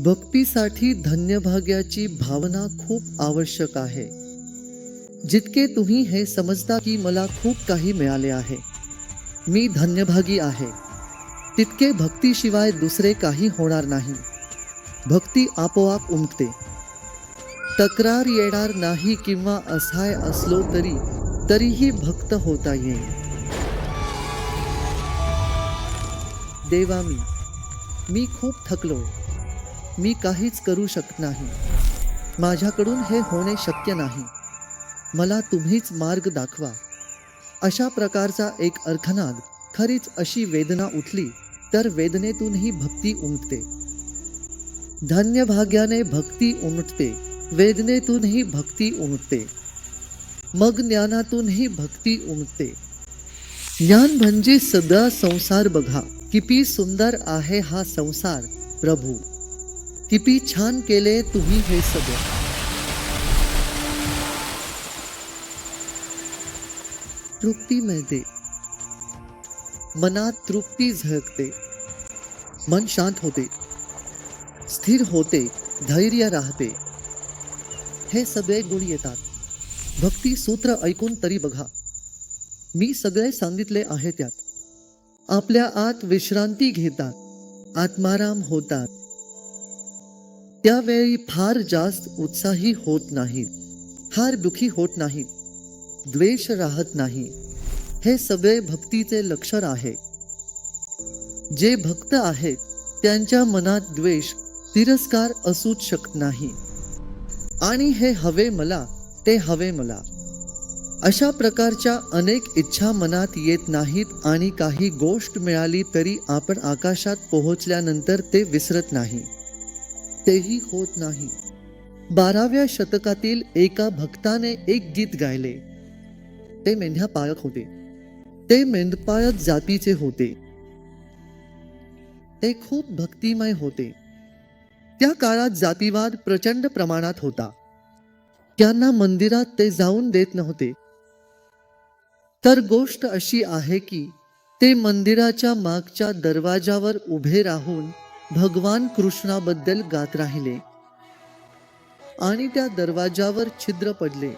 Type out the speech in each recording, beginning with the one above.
भक्तीसाठी धन्यभाग्याची भावना खूप आवश्यक आहे. जितके तुम्ही हे समजता की मला खूप काही मिळाले आहे. मी धन्यभागी आहे. तितके भक्तीशिवाय दुसरे काही होणार नाही. भक्ती आपोआप उमटते. तक्रार येणार नाही किंवा असहाय असलो तरी तरीही भक्त होता येईल. देवा मी मी खूप थकलो. मी काहीच करू शकत नाही. माझ्याकडून हे होणे शक्य नाही. मला तुम्हीच मार्ग दाखवा. अशा प्रकारचा एक अर्थनाद खरीच अशी वेदना उठली तर वेदनेतूनही भक्ती उमटते. धन्य भाग्याने भक्ती उमटते वेदनेतूनही भक्ती उमटते. मग ज्ञानातूनही भक्ती उमटते. ज्ञान म्हणजे सदा संसार बघा किती सुंदर आहे हा संसार प्रभू. किती छान केले तुम्ही हे सगळं तृप्ती मिळते मनात तृप्ती झळकते मन शांत होते। स्थिर होते, धैर्य राहते। हे सगळे गुण येतात भक्ती सूत्र ऐकून तरी बघा। मी सगळे सांगितले आहे त्यात। आपल्या आत विश्रांती घेतात। आत्माराम होतात। त्यावेळी फार जास्त उत्साही होत नाहीत. फार दुखी होत नाहीत. द्वेष राहत नाही. हे सगळे भक्तीचे लक्षण आहे. जे भक्त आहेत त्यांच्या मनात द्वेष तिरस्कार असूच शकत नाही. आणि हे हवे मला ते हवे मला. अशा प्रकारच्या अनेक इच्छा मनात येत नाहीत आणि काही गोष्ट मिळाली तरी आपण आकाशात पोहोचल्यानंतर ते विसरत नाही. तेही होत नाही. बाराव्या शतकातील एका भक्ताने एक गीत गायले. ते मेंढ्या पाळक होते. ते मेंढपाळक जातीचे होते. ते खूप भक्तिमय होते. त्या काळात जातीवाद प्रचंड प्रमाणात होता. त्यांना मंदिरात ते जाऊन देत नव्हते. तर गोष्ट अशी आहे की ते मंदिराच्या मागच्या दरवाजावर उभे राहून भगवान कृष्णाबद्दल गात राहिले. आणि त्या दरवाजावर छिद्र पडले.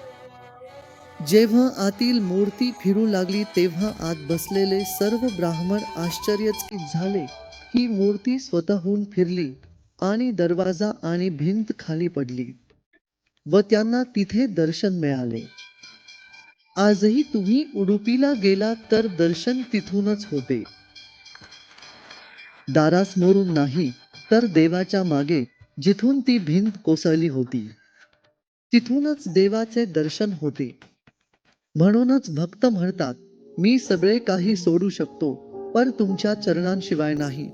जेव्हा आतील मूर्ती फिरू लागली तेव्हा आत बसलेले सर्व ब्राह्मण आश्चर्यचकित झाले. ही मूर्ती स्वतःहून फिरली आणि दरवाजा आणि भिंत खाली पडली व त्यांना तिथे दर्शन मिळाले. आजही तुम्ही उडुपीला गेलात तर दर्शन तिथूनच होते. दारासमोरून नाही तर देवाच्या मागे जिथून ती भिंत कोसळली होती तिथूनच देवाचे दर्शन होते. म्हणूनच भक्त म्हणतात मी सगळे काही सोडू शकतो पण तुमच्या चरणांशिवाय नाही.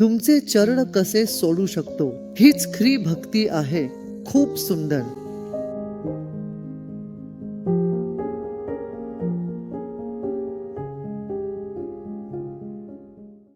तुमचे चरण कसे सोडू शकतो? हीच खरी भक्ती आहे खूप सुंदर.